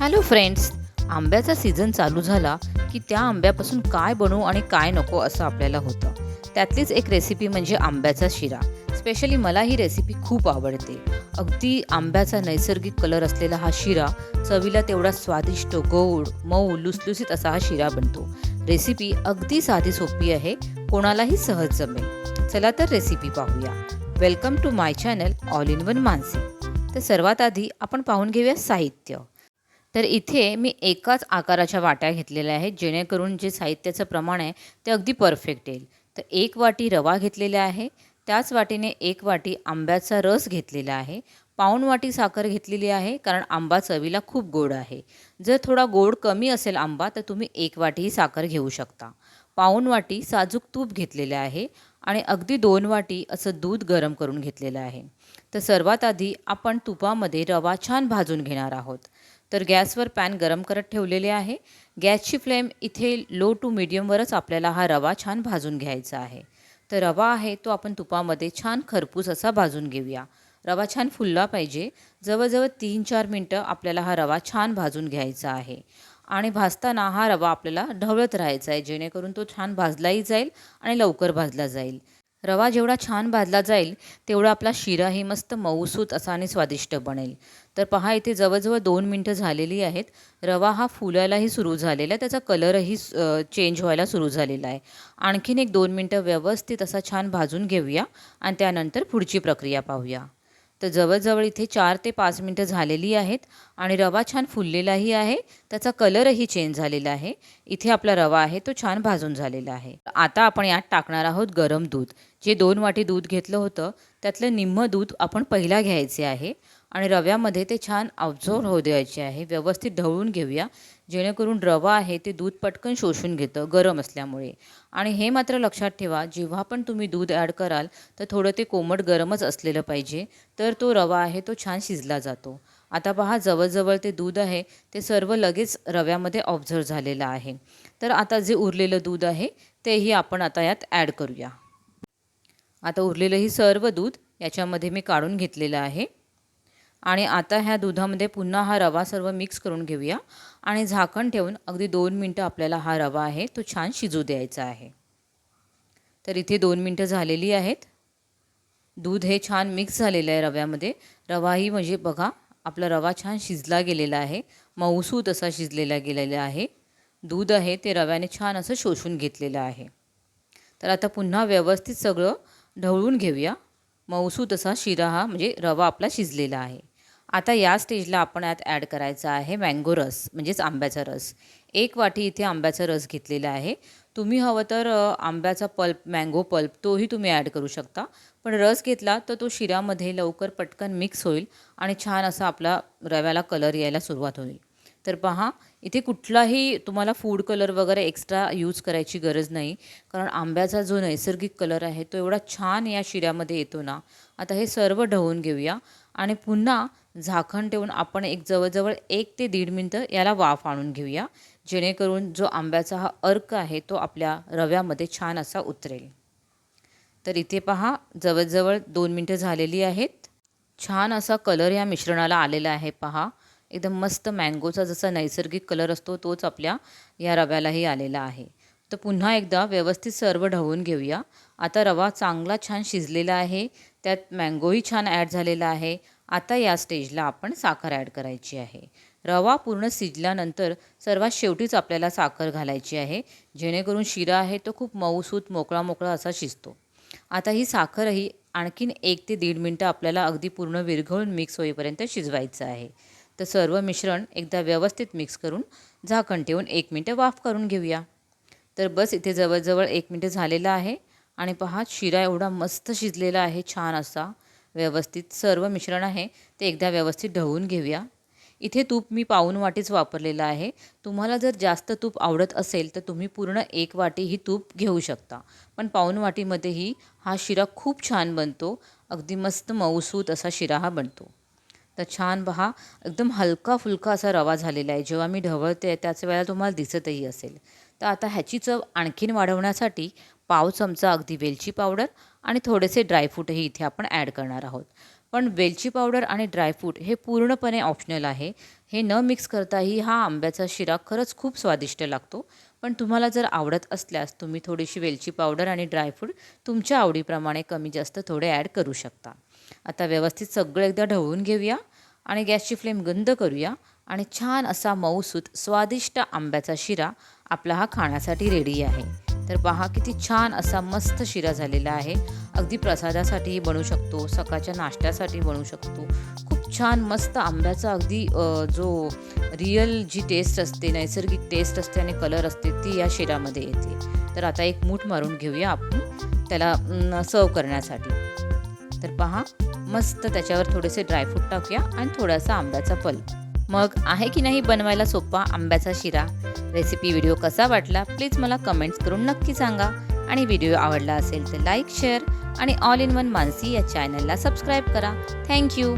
Hello friends आंब्याचा season चालू झाला की त्या आंब्यापासून काय बनवू आणि काय नको असं आपल्याला होतं. त्यातलीच एक रेसिपी म्हणजे आंब्याचा शिरा. स्पेशली मला ही रेसिपी खूप आवडते. अगदी आंब्याचा नैसर्गिक कलर असलेला हा शिरा चवीला तेवढा स्वादिष्ट गोड मऊ लुसलुसीत असा हा शिरा बनतो. रेसिपी अगदी साधी सोपी आहे कोणालाही सहज जमेल. चला तर रेसिपी पाहूया. Welcome to my channel all in one Mansi तर सर्वात आधी आपण पाहून घेऊया साहित्य. तर इथे मी एकाच आकाराच्या वाट्या घेतलेल्या आहेत जेणेकरून जे साहित्याचं प्रमाण आहे ते अगदी परफेक्ट येईल. तर एक वाटी रवा घेतलेला आहे त्याच वाटीने एक वाटी आंब्याचा रस घेतलेला आहे पाऊण वाटी साखर घेतलेली आहे कारण आंबा चवीला खूप गोड आहे. जर थोडा गोड कमी असेल आंबा तर तुम्ही एक वाटीही साखर घेऊ शकता. पाऊण वाटी साजूक तूप घेतलेले आहे आणि अगदी दोन वाटी असं दूध गरम करून घेतलेलं आहे. तर सर्वात आधी आपण तुपामध्ये रवा छान भाजून घेणार आहोत. तर गॅसवर पॅन गरम करत ठेवलेले आहे. गॅसची फ्लेम इथे लो टू मिडियमवरच आपल्याला हा रवा छान भाजून घ्यायचा आहे. तर रवा आहे तो आपण तुपामध्ये छान खरपूस असा भाजून घेऊया. रवा छान फुलला पाहिजे. जवळजवळ तीन चार मिनटं आपल्याला हा रवा छान भाजून घ्यायचा आहे. आणि भाजताना हा रवा आपल्याला ढवळत राहायचा आहे. जेणेकरून तो छान भाजलाही जाईल आणि लवकर भाजला जाईल. रवा जेवढा छान भाजला जाईल तेवढा आपला शिराही मस्त मऊसूत असा आणि स्वादिष्ट बनेल. तर पहा इथे जवळजवळ दोन मिनटं झालेली आहेत. रवा हा फुलायलाही सुरू झालेला आहे. त्याचा कलरही चेंज व्हायला सुरू झालेला आहे. आणखीन एक दोन मिनटं व्यवस्थित असा छान भाजून घेऊया आणि त्यानंतर पुढची प्रक्रिया पाहूया. तर जवळजवळ इथे चार ते पाच मिनटं झालेली आहेत आणि रवा छान फुललेलाही आहे. त्याचा कलरही चेंज झालेला आहे. इथे आपला रवा आहे तो छान भाजून झालेला आहे. आता आपण यात टाकणार आहोत गरम दूध. जे दोन वाटी दूध घेतलं होतं त्यातलं निम्मं दूध आपण पहिला घ्यायचे आहे आणि रव्यामध्ये ते छान ऑब्झर्व होऊ द्यायचे आहे. व्यवस्थित ढवळून घेऊया. जेणेकरून रवा आहे ते दूध पटकन शोषून घेतं गरम असल्यामुळे. आणि हे मात्र लक्षात ठेवा जेव्हा पण तुम्ही दूध ॲड कराल तर थोडं ते कोमट गरमच असलेलं पाहिजे. तर तो रवा आहे तो छान शिजला जातो. आता पहा जवळजवळ ते दूध आहे ते सर्व लगेच रव्यामध्ये ऑब्झर्व झालेलं आहे. तर आता जे उरलेलं दूध आहे तेही आपण आता यात ॲड करूया. आता उरलेलं ही सर्व दूध याच्यामध्ये मी काढून घेतलेलं आहे. आणि आता ह्या दुधामध्ये पुन्हा हा रवा सर्व मिक्स करून घेऊया. आणि झाकण ठेवून अगदी दोन मिनटं आपल्याला हा रवा आहे तो छान शिजू द्यायचा आहे. तर इथे दोन मिनटं झालेली आहेत. दूध हे छान मिक्स झालेलं आहे रव्यामध्ये. रवाही म्हणजे बघा आपला रवा छान शिजला गेलेला आहे. मऊसूत असा शिजलेला गेलेला आहे. दूध आहे ते रव्याने छान असं शोषून घेतलेलं आहे. तर आता पुन्हा व्यवस्थित सगळं ढवळून घेऊया. मऊसूत असा शिरा हा म्हणजे रवा आपला शिजलेला आहे. आता या स्टेजला आपण यात ॲड करायचा आहे मँगो रस म्हणजेच आंब्याचा रस. एक वाटी इथे आंब्याचा रस घेतलेला आहे. तुम्ही हवं तर आंब्याचा पल्प मँगो पल्प तोही तुम्ही ॲड करू शकता. पण रस घेतला तर तो शिऱ्यामध्ये लवकर पटकन मिक्स होईल आणि छान असा आपला रव्याला कलर यायला सुरुवात होईल. तर पहा इथे कुठलाही तुम्हाला फूड कलर वगैरे एक्स्ट्रा यूज करायची गरज नाही कारण आंब्याचा जो नैसर्गिक कलर आहे तो एवढा छान या शिऱ्यामध्ये येतो ना. आता हे सर्व ढवून घेऊया. आणि पुन्हा झाकण ठेवून आपण एक जवळजवळ एक ते दीड मिनटं याला वाफ आणून घेऊया जेणेकरून जो आंब्याचा हा अर्क आहे तो आपल्या रव्यामध्ये छान असा उतरेल. तर इथे पहा जवळजवळ दोन मिनटं झालेली आहेत. छान असा कलर या मिश्रणाला आलेला आहे पहा. एकदम मस्त मँगोचा जसा नैसर्गिक कलर असतो तोच आपल्या या रव्यालाही आलेला आहे. तर पुन्हा एकदा व्यवस्थित सर्व ढवून घेऊया. आता रवा चांगला छान शिजलेला आहे. त्यात मँगोही छान ॲड झालेला आहे. आता या स्टेजला आपण साखर ॲड करायची आहे. रवा पूर्ण शिजल्यानंतर सर्वात शेवटीच आपल्याला साखर घालायची आहे. जेणेकरून शिरा आहे तो खूप मऊसूत मोकळा मोकळा असा शिजतो. आता ही साखरही आणखीन एक ते दीड मिनटं आपल्याला अगदी पूर्ण विरघळून मिक्स होईपर्यंत शिजवायचं आहे. तर सर्व मिश्रण एकदा व्यवस्थित मिक्स करून झाकण ठेवून एक मिनटं वाफ करून घेऊया. तर बस इथे जवळजवळ एक मिनटं झालेलं आहे. आणि पहा शिरा एवढा मस्त शिजलेला आहे छान असा. व्यवस्थित सर्व मिश्रण आहे ते एकदा व्यवस्थित ढवून घेऊया. इथे तूप मी पाऊन वाटीच वापरलेलं आहे. तुम्हाला जर जास्त तूप आवडत असेल तर तुम्ही पूर्ण एक वाटी ही तूप घेऊ शकता. पण पाऊन वाटीमध्येही हा शिरा खूप छान बनतो. अगदी मस्त मऊसूत असा शिरा हा बनतो. तर छान पहा एकदम हलका फुलका असा रवा झालेला आहे. जेव्हा मी ढवळते त्याच वेळेला तुम्हाला दिसतही असेल. तर आता ह्याची चव आणखीन वाढवण्यासाठी पाव चमचा अगदी वेलची पावडर आणि थोडेसे ड्रायफ्रूटही इथे आपण ॲड करणार आहोत. पण वेलची पावडर आणि ड्रायफ्रूट हे पूर्णपणे ऑप्शनल आहे. हे न मिक्स करताही हा आंब्याचा शिरा खरंच खूप स्वादिष्ट लागतो. पण तुम्हाला जर आवडत असल्यास तुम्ही थोडीशी वेलची पावडर आणि ड्रायफ्रूट तुमच्या आवडीप्रमाणे कमी जास्त थोडे ॲड करू शकता. आता व्यवस्थित सगळं एकदा ढवळून घेऊया आणि गॅसची फ्लेम गंद करूया. आणि छान असा मऊसूत स्वादिष्ट आंब्याचा शिरा आपला हा खाण्यासाठी रेडी आहे. तर पहा किती छान असा मस्त शिरा झालेला आहे. अगदी प्रसादासाठीही बनवू शकतो सकाळच्या नाश्त्यासाठी बनवू शकतो. खूप छान मस्त आंब्याचा अगदी जो रिअल जी टेस्ट असते नैसर्गिक टेस्ट असते आणि कलर असते ती या शिरामध्ये येते. तर आता एक मूठ मारून घेऊया आपण त्याला सर्व करण्यासाठी. तर पहा मस्त त्याच्यावर थोडेसे ड्रायफ्रूट टाकूया आणि थोडासा आंब्याचा फल. मग आहे की नाही बनवायला सोपा आंब्याचा शिरा? रेसिपी व्हिडिओ कसा वाटला? प्लीज मला कमेंट्स करून नक्की सांगा. आणि व्हिडिओ आवडला असेल तर लाईक शेअर आणि ऑल इन वन मानसी या चॅनलला सबस्क्राईब करा. थँक्यू